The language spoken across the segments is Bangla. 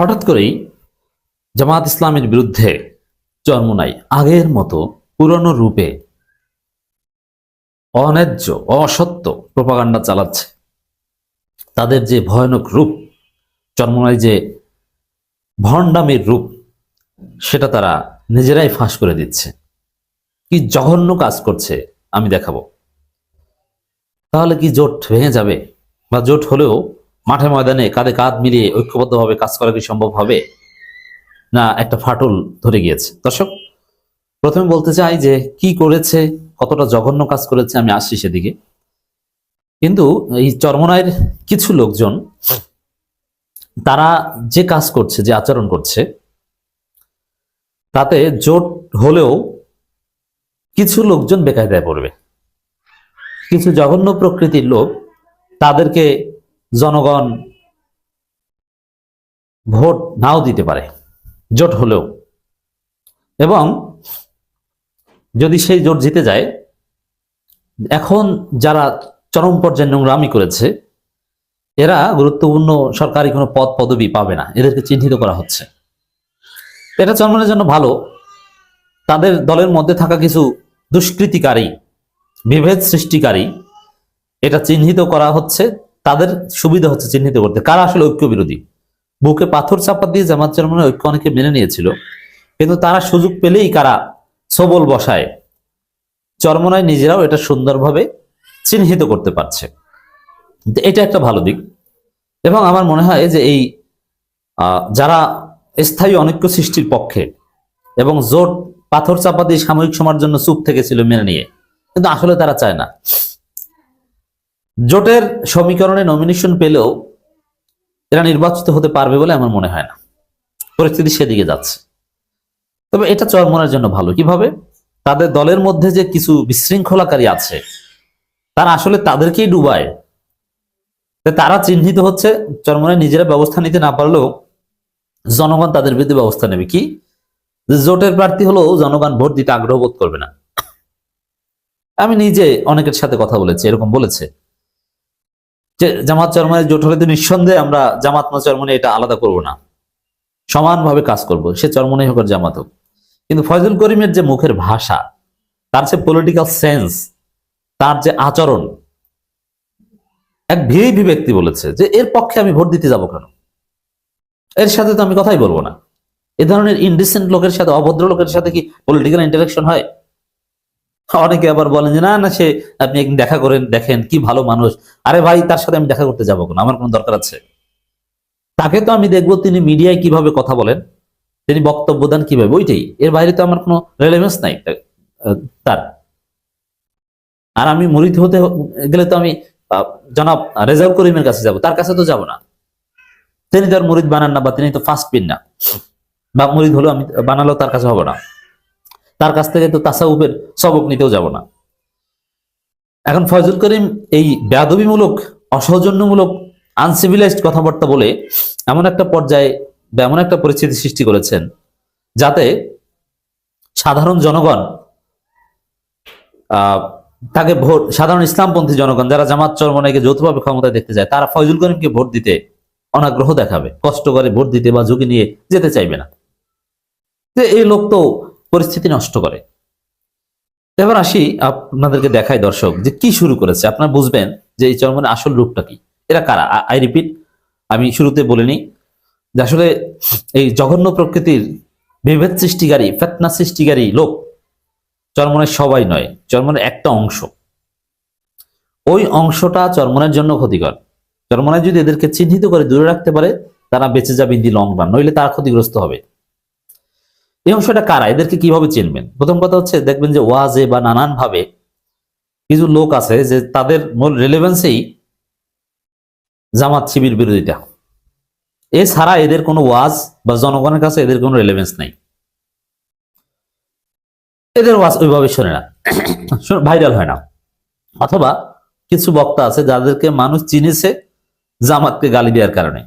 হঠাৎ করেই জামাত ইসলামের বিরুদ্ধে জন্ম নাই। আগের মতো পুরনো রূপে অন্যায্য, অসত্য প্রপাগান্ডা চালাচ্ছে। তাদের যে ভয়ানক রূপ চন্মনায় যে ভণ্ডামির রূপ, সেটা তারা নিজেরাই ফাঁস করে দিচ্ছে। কি জঘন্য কাজ করছে, আমি দেখাবো। তাহলে কি জোট ভেঙে যাবে? বা জোট হলেও মাঠে ময়দানে কাঁধে কাঁধ মিলিয়ে ঐক্যবদ্ধভাবে কাজ করা কি সম্ভব হবে? না, একটা ফাটল ধরে গিয়েছে। দর্শক, প্রথমে বলতে চাই যে কি করেছে, কতটা জঘন্য কাজ করেছে, আমি আসছি সেদিকে। কিন্তু এই চরমনায়ের কিছু লোকজন, তারা যে কাজ করছে, যে আচরণ করছে, তাতে জোট হলেও কিছু লোকজন বেকায়দায় পড়বে। কিছু জঘন্য প্রকৃতির লোক তাদেরকে জনগণ ভোট নাও দিতে পারে, জোট হলেও। এবং যদি সেই জোট জিতে যায়, এখন যারা চরম পর্যায়ে নোংরামি করেছে, এরা গুরুত্বপূর্ণ সরকারি কোনো পদ পদবি পাবে না, এদেরকে চিহ্নিত করা হচ্ছে। এটা চরমনের জন্য ভালো। তাদের দলের মধ্যে থাকা কিছু দুষ্কৃতিকারী, বিভেদ সৃষ্টিকারী, এটা চিহ্নিত করা হচ্ছে। তাদের সুবিধা হচ্ছে চিহ্নিত করতে। কারা আসলে ঐক্য বিরোধী বুকে পাথর চাপা দিয়ে জামাত চরমনের ঐক্য অনেকে মেনে নিয়েছিল, কিন্তু তারা সুযোগ পেলেই কারা সবল বসায়, চরমনায় নিজেরাও এটা সুন্দরভাবে চিহ্নিত করতে পারছে। এটা একটা ভালো দিক। এবং আমার মনে হয় যে এই যারা স্থায়ী অনৈক্য সৃষ্টির পক্ষে এবং জোট পাথর চাপা দিয়ে সাময়িক সময়ের জন্য চুপ থেকেছিল মেনে নিয়ে, কিন্তু আসলে তারা চায় না। জোটের সমীকরণে নমিনেশন পেলেও এরা নির্বাচিত হতে পারবে বলে আমার মনে হয় না। পরিস্থিতি সেদিকে যাচ্ছে। তবে এটা চরমনের জন্য ভালো। কীভাবে? তাদের দলের মধ্যে যে কিছু বিশৃঙ্খলাকারী আছে, তারা আসলে তাদেরকেই ডুবায়। তারা চিহ্নিত হচ্ছে চরমনে নিজেরা ব্যবস্থা নিতে না পারলেও জনগণ তাদের বিরুদ্ধে ব্যবস্থা নেবে। কি? জোটের প্রার্থী হলেও জনগণ ভোট দিতে আগ্রহ বোধ করবে না। আমি নিজে অনেকের সাথে কথা বলেছি, এরকম বলেছে। যে জামাত চরমনের জোট হলে তো নিঃসন্দেহে আমরা জামাত না চরমনে এটা আলাদা করব না। সমানভাবে কাজ করব, সে চরমনে হোক আর জামাত হোক। কিন্তু ফয়জুল করিমের যে মুখের ভাষা, তার যে পলিটিক্যাল সেন্স তার যে আচরণ, এক ভিআইপি ব্যক্তি বলেছে যে এর পক্ষে আমি ভোট দিতে যাব কেন? এর সাথে তো আমি কথাই বলব না। এ ধরনের ইনডিসেন্ট লোকের সাথে, অভদ্র লোকের সাথে কি পলিটিক্যাল ইন্টারাকশন হয়? অনেকে আবার বলেন যে, না না, সে আপনি একদিন দেখা করেন, দেখেন কি ভালো মানুষ। আরে ভাই, তার সাথে আমি দেখা করতে যাব কেন? আমার কোনো দরকার আছে? তাকে তো আমি দেখব তিনি মিডিয়ায় কীভাবে কথা বলেন, তিনি বক্তব্য দেন কীভাবে, ওইটাই। এর বাইরে তো আমার কোনো রেলেভেন্স নাই তার। আর আমি মুরিদ হতে গেলে তো আমি জনাব রেজাউল করিমের কাছে যাব, তার কাছে তো যাব না। তিনি তো আর বানান না বা তিনি তো ফার্স্ট পিন না। বা মুরিদ হলো আমি বানালেও তার কাছে হব না। তার কাছ থেকে তো তাসাউফের সবক নিতেও যাব না। এখন ফয়জুল করিম এই বেয়াদবিমূলক অসৌজন্যমূলক আনসিভিলাইজড কথাবার্তা বলে এমন একটা পর্যায়ে বা এমন একটা পরিস্থিতি সৃষ্টি করেছেন যাতে সাধারণ জনগণ তাকে ভোট, সাধারণ ইসলামপন্থী জনগণ যারা জামাত চরমনাইকে যৌথভাবে ক্ষমতায় দেখতে যায়, তারা ফয়জুল করিমকে ভোট দিতে অনাগ্রহ দেখাবে, কষ্ট করে ভোট দিতে বা ঝুঁকি নিয়ে যেতে চাইবে না। এই লোক তো পরিস্থিতি নষ্ট করে। এবার আসি আপনাদেরকে দেখাই দর্শক যে কি শুরু করেছে। আপনারা বুঝবেন যে এই চরমনের আসল রূপটা কি। এরা কারা? আই রিপিট, আমি শুরুতে বলিনি যে আসলে এই জঘন্য প্রকৃতির বিভেদ সৃষ্টিকারী, ফেতনা সৃষ্টিকারী লোক চরমনের সবাই নয়, চরমনের একটা অংশ। ওই অংশটা চরমনের জন্য ক্ষতিকর। চরমনের যদি এদেরকে চিহ্নিত করে দূরে রাখতে পারে, তারা বেঁচে যাবে ইন দি লং রান, নইলে তারা ক্ষতিগ্রস্ত হবে। এই অংশটা কারা? এদেরকে কীভাবে চিনবেন? প্রথম কথা হচ্ছে দেখবেন যে ওয়াজে বা নানান ভাবে কিছু লোক আছে যে তাদের মূল রেলেভেন্সেই জামাত শিবির বিরোধিতা এছাড়া এদের কোনো ওয়াজ বা জনগণের কাছে এদের কোনো রেলেভেন্স নাই। এদের ওয়াজ ওইভাবে শোনে না। ভাইরাল হয় না। অথবা কিছু বক্তা আছে যাদেরকে মানুষ চিনেছে জামাতকে গালি দেওয়ার কারণে।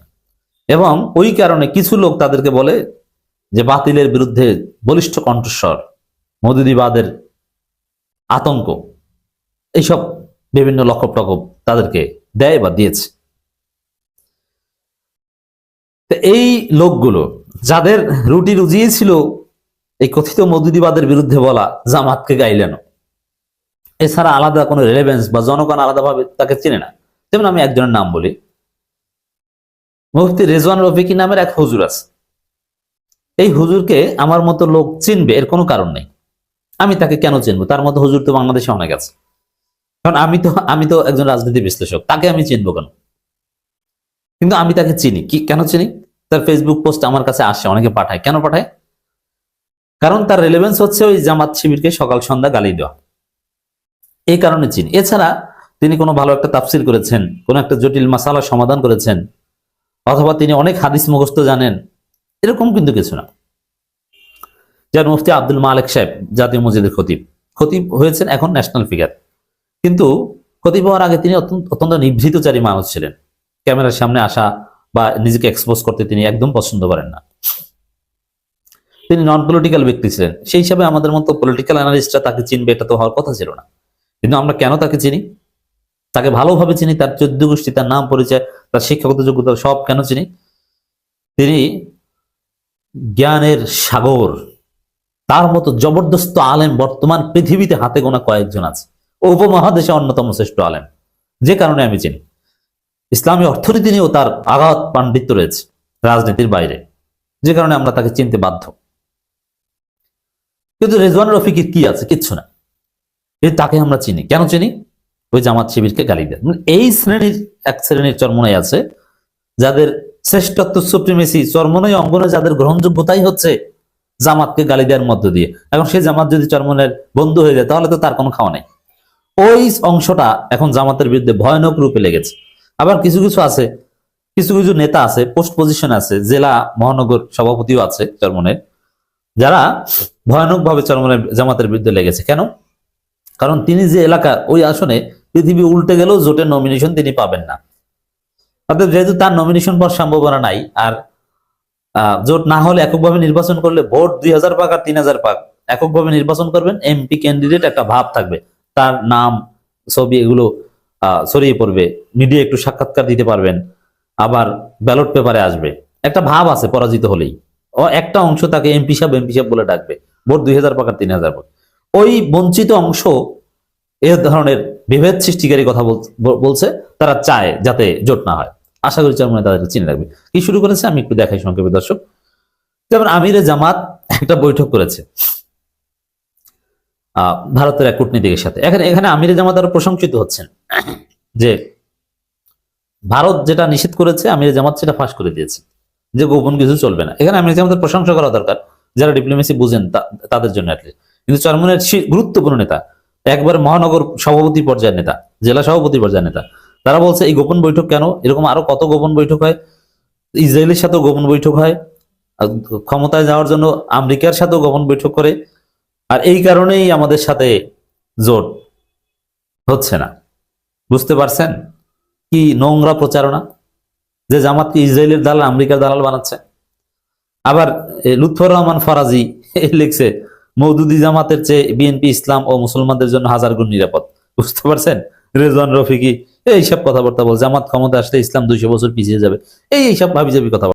এবং ওই কারণে কিছু লোক তাদেরকে বলে যে বাতিলের বিরুদ্ধে বলিষ্ঠ কণ্ঠস্বর মদুদিবাদের আতঙ্ক, এইসব বিভিন্ন লক্ষ্য প্রকোপ তাদেরকে দেয় বা দিয়েছে। এই লোকগুলো, যাদের রুটি রুজিয়ে ছিল এই কথিত মধুদিবাদের বিরুদ্ধে বলা জামাতকে গাইলেন। এছাড়া আলাদা কোনো রেলেভেন্স বা জনগণ আলাদাভাবে তাকে চেনে না। যেমন আমি একজনের নাম বলি। মুফতি রেজওয়ান রফিকি নামের এক হজুর আছে। এই হুজুরকে আমার মতো লোক চিনবে, এর কোনো কারণ নেই। আমি তাকে কেন চিনবো? তার মতো হুজুর তো বাংলাদেশে অনেক আছে। কারণ আমি তো আমি তো একজন রাজনীতি বিশ্লেষক, তাকে আমি চিনবো কেন? কিন্তু আমি তাকে চিনি। কি, কেন চিনি? তার ফেসবুক পোস্ট আমার কাছে আসে, অনেকে পাঠায়। কেন পাঠায়? কারণ তার রেলেভেন্স হচ্ছে ওই জামাত শিবিরকে সকাল সন্ধ্যা গালি দেওয়া। এই কারণে চিনি। এছাড়া তিনি কোনো ভালো একটা তাফসির করেছেন, কোন একটা জটিল মাসালা সমাধান করেছেন, অথবা তিনি অনেক হাদিস মুখস্থ জানেন এরকম কিন্তু কিছু না। যার মুফতি আব্দুল মালিক সাহেব, জাতীয় মসজিদের খতিব। খতিব হয়েছেন এখন ন্যাশনাল ফিগার কিন্তু খতিব হওয়ার আগে তিনি অত্যন্ত নিভৃতচারী মানুষ ছিলেন। ক্যামেরার সামনে আসা বা নিজেকে এক্সপোজ করতে তিনি একদম পছন্দ করেন না। তিনি নন পলিটিক্যাল ব্যক্তি ছিলেন। সেই হিসাবে আমাদের মতো পলিটিক্যাল অ্যানালিস্টরা তাকে চিনবে, এটা তো হওয়ার কথা ছিল না। কিন্তু আমরা কেন তাকে চিনি? তাকে ভালোভাবে চিনি, তার চোদ্দ গোষ্ঠী, তার নাম পরিচয়, তার শিক্ষাগত যোগ্যতা সব কেন চিনি? তিনি জ্ঞানের সাগর। তার মতো জবরদস্ত আলেম বর্তমান পৃথিবীতে হাতে গোনা কয়েকজন আছে। উপমহাদেশে অন্যতম শ্রেষ্ঠ আলেম। যে কারণে আমি চিনি। ইসলামী অর্থনীতি নিয়েও তার আঘাত পাণ্ডিত্য রয়েছে রাজনীতির বাইরে। যে কারণে আমরা তাকে চিনতে বাধ্য। কিন্তু রেজওয়ান রফিকের কি আছে? কিচ্ছু না। তাকে আমরা চিনি। কেন চিনি? ওই জামাত শিবিরকে গালি দেয়। এই শ্রেণির এক শ্রেণির চরমনাই আছে, যাদের শ্রেষ্ঠত্ব সুপ্রিমেসি চরমনাই অঙ্গনে যাদের গ্রহণযোগ্যতাই হচ্ছে জামাতকে গালি দেওয়ার মধ্য দিয়ে। এখন সেই জামাত যদি চরমনের বন্ধু হয়ে যায়, তাহলে তো তার কোনো খাওয়া নেই। ওই অংশটা এখন জামাতের বিরুদ্ধে ভয়ানক রূপে লেগেছে। আবার কিছু কিছু আছে, কিছু কিছু নেতা আছে পোস্ট পজিশন আছে, জেলা, মহানগর সভাপতিও আছে চরমনের যারা ভয়ানক ভাবে চরমনের জামাতের বিরুদ্ধে লেগেছে। কেন? কারণ তিনি যে এলাকা, ওই আসনে পৃথিবী উল্টে গেলেও জোটের নমিনেশন তিনি পাবেন না। অর্থাৎ যেহেতু তার নমিনেশন পাওয়ার সম্ভাবনা নাই, আর জোট না হলে এককভাবে নির্বাচন করলে ভোট দুই হাজার পাক আর তিন হাজার পাক, এককভাবে নির্বাচন করবেন এমপি ক্যান্ডিডেট একটা ভাব থাকবে। তার নাম, ছবি এগুলো ছড়িয়ে পড়বে মিডিয়া একটু সাক্ষাৎকার দিতে পারবেন, আবার ব্যালট পেপারে আসবে। একটা ভাব আছে পরাজিত হলেই। ও একটা অংশ তাকে এমপি সাহেব এমপি সাহেব বলে ডাকবে, ভোট দুই হাজার পাকার তিন হাজার পাক। ওই বঞ্চিত অংশ এ ধরনের বিভেদ সৃষ্টিকারী কথা বল- বল- বলছে, তারা চায় যাতে জোট না হয়। আশা করি চরমনে তাদেরকে চিনে রাখবে। কি শুরু করেছে? আমি একটু দেখাই সংক্ষেপে, দর্শক। যেমন আমিরে জামাত একটা বৈঠক করেছে ভারতের এক কূটনীতিকের সাথে। এখানে এখানে আমিরে জামাত আরও প্রশংসিত হচ্ছেন যে ভারত যেটা নিষেধ করেছে, আমিরে জামাত সেটা ফাঁস করে দিয়েছে, যে গোপন কিছু চলবে না। এখানে আমিরে জামাতের প্রশংসা করা দরকার, যারা ডিপ্লোমেসি বুঝেন তাদের জন্য কিন্তু চরমনের গুরুত্বপূর্ণ নেতা, একবার মহানগর সভাপতি পর্যায়ের নেতা, জেলা সভাপতি পর্যায়ের নেতা তারা বলছে, এই গোপন বৈঠক কেন? এরকম আরও কত গোপন বৈঠক হয়? ইসরায়েলের সাথেও গোপন বৈঠক হয়। ক্ষমতায় যাওয়ার জন্য আমেরিকার সাথেও গোপন বৈঠক করে। আর এই কারণেই আমাদের সাথে জোট হচ্ছে না। বুঝতে পারছেন? কি নোংরা প্রচারণা যে জামাতকে ইসরায়েলের দালাল, আমেরিকার দালাল বানাচ্ছে। আবার লুৎফর রহমান ফরাজি লিখছে মৌদুদি জামাতের চেয়ে বিএনপি ইসলাম ও মুসলমানদের জন্য হাজার গুণ নিরাপদ। বুঝতে পারছেন? রেজওয়ান রফিকি এইসব কথাবার্তা বলছে আমার ক্ষমতা আসলে ইসলাম দুইশো বছর পিছিয়ে যাবে। এই এইসব ভাবি যাবি কথা